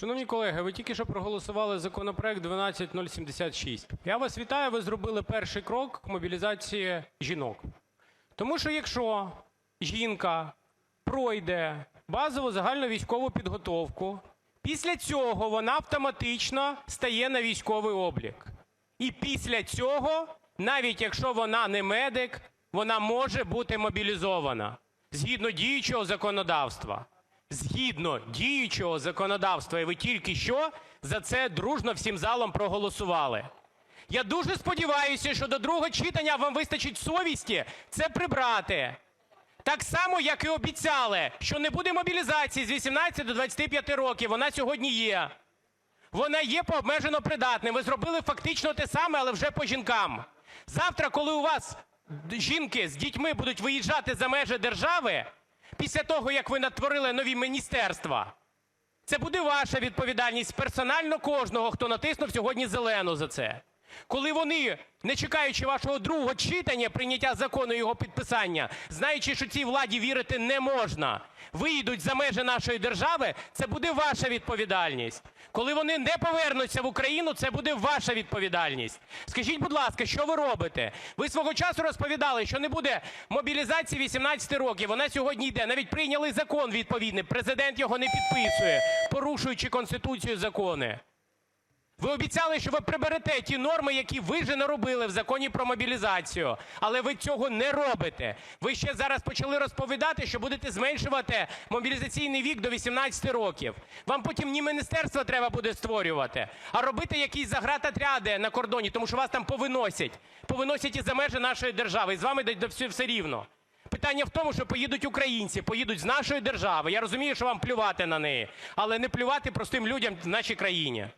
Шановні колеги, ви тільки що проголосували законопроект 12076. Я вас вітаю, ви зробили перший крок к мобілізації жінок. Тому що якщо жінка пройде базову загальну військову підготовку, після цього вона автоматично стає на військовий облік. І після цього, навіть якщо вона не медик, вона може бути мобілізована згідно діючого законодавства. Згідно діючого законодавства, і ви тільки що за це дружно всім залом проголосували. Я дуже сподіваюся, що до другого читання вам вистачить совісті це прибрати. Так само, як і обіцяли, що не буде мобілізації з 18 до 25 років. Вона сьогодні є. Вона є по обмежено придатним. Ви зробили фактично те саме, але вже по жінкам. Завтра, коли у вас жінки з дітьми будуть виїжджати за межі держави, після того, як ви натворили нові міністерства, це буде ваша відповідальність персонально кожного, хто натиснув сьогодні зелену за це. Коли вони, не чекаючи вашого другого читання, прийняття закону і його підписання, знаючи, що цій владі вірити не можна, виїдуть за межі нашої держави, це буде ваша відповідальність. Коли вони не повернуться в Україну, це буде ваша відповідальність. Скажіть, будь ласка, що ви робите? Ви свого часу розповідали, що не буде мобілізації 18 років. Вона сьогодні йде. Навіть прийняли закон відповідний. Президент його не підписує, порушуючи Конституцію закони. Ви обіцяли, що ви приберете ті норми, які ви вже наробили в Законі про мобілізацію, але ви цього не робите. Ви ще зараз почали розповідати, що будете зменшувати мобілізаційний вік до 18 років. Вам потім ні міністерства треба буде створювати, а робити якісь загратотряди на кордоні, тому що вас там повиносять. Повиносять і за межі нашої держави, і з вами все рівно. Питання в тому, що поїдуть українці, поїдуть з нашої держави. Я розумію, що вам плювати на неї, але не плювати простим людям в нашій країні.